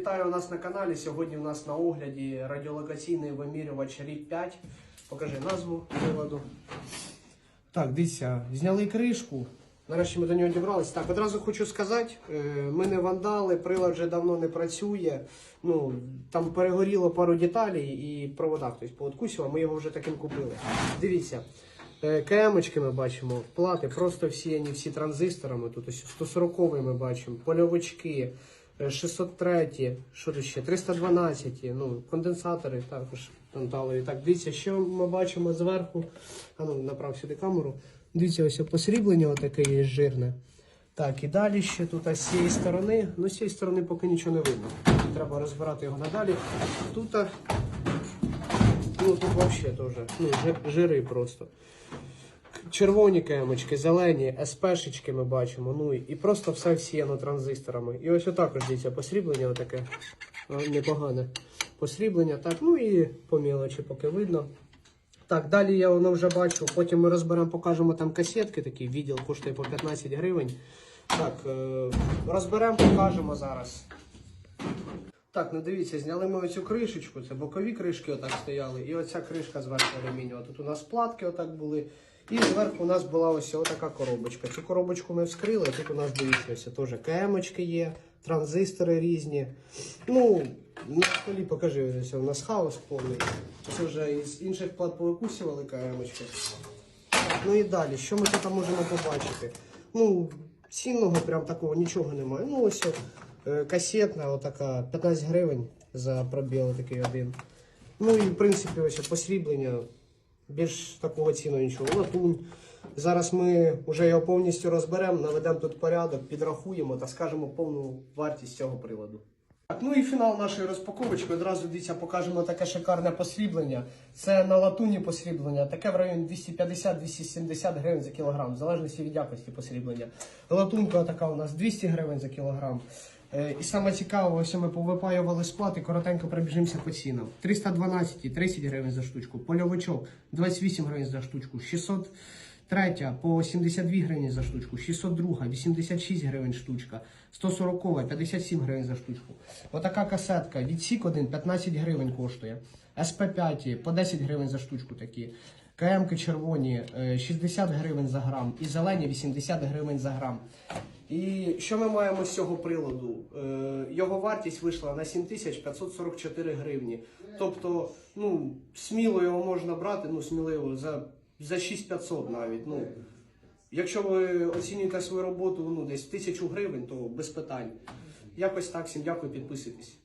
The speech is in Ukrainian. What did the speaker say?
Вітаю у нас на каналі. Сьогодні у нас на огляді радіолокаційний вимірювач RIP 5. Покажи назву приладу. Так, дивіться, зняли кришку. Нарешті ми до нього дібралися. Так, одразу хочу сказати, е, ми не вандали, прилад вже давно не працює. Ну, там перегоріло пару деталей і провода хтось пооткусив, а ми його вже таким купили. Дивіться, е, КМочки ми бачимо, плати просто всіяні всі транзисторами. Тут ось 140 ми бачимо, польовички, 603, що тут ще, 312, ну, конденсатори також танталові. Так, дивіться, що ми бачимо зверху. А ну, направ сюди камеру. Дивіться, ось посріблення отаке є жирне. Так, і далі ще тут а з цієї сторони. Ну, з цієї сторони поки нічого не видно. Треба розбирати його надалі. Тут, ну тут взагалі теж ну, жири просто. Червоні кемочки, зелені, СПшечки ми бачимо. Ну і просто все всіяно транзисторами. І ось отакож дивіться, посріблення отаке. Непогане. Посріблення, так, ну і по мілочі поки видно. Так, далі я воно вже бачу. Потім ми розберемо, покажемо там касетки такі. Відділ коштує по 15 гривень. Так, е, розберемо, покажемо зараз. Так, ну дивіться, зняли ми оцю кришечку, це бокові кришки отак стояли, і оця кришка зверху алюмінієва. Тут у нас платки отак були. І зверху у нас була ось така коробочка. Цю коробочку ми вскрили, тут у нас дивіться, ось теж КМочки є, транзистори різні. Ну, на столі покажи, ось у нас хаос повний. Це вже із інших плат повикусували КМочки. Ну і далі, що ми тут можемо побачити? Ну, цінного прям такого нічого немає. Ну, ось е, касетна, отака 15 гривень за пробіл такий один. Ну і в принципі ось посріблення. Більш такого цінного нічого. Латунь. Зараз ми вже його повністю розберемо, наведемо тут порядок, підрахуємо та скажемо повну вартість цього приладу. Так, ну і фінал нашої розпаковочки. Одразу дивіться, покажемо таке шикарне посріблення. Це на латуні посріблення, таке в районі 250-270 гривень за кілограм, в залежності від якості посріблення. Латунка така у нас 200 гривень за кілограм. Е, І саме цікаве, ось ми повипаювали сплати, коротенько пробіжимося по цінам. 312 30 гривень за штучку, польовичок 28 гривень за штучку, 600 Третя по 72 гривні за штучку, 602, 86 гривень штучка, 140, 57 гривень за штучку. Отака касетка, відсік 1, 15 гривень коштує. СП5 по 10 гривень за штучку такі. КМки червоні е, 60 гривень за грам і зелені 80 гривень за грам. І що ми маємо з цього приладу? Е, його вартість вийшла на 7544 гривні. Тобто, ну, сміло його можна брати, ну, сміливо, за, за 6500 навіть. Ну, якщо ви оцінюєте свою роботу ну, десь 1000 гривень, то без питань. Якось так, всім дякую, підписуйтесь.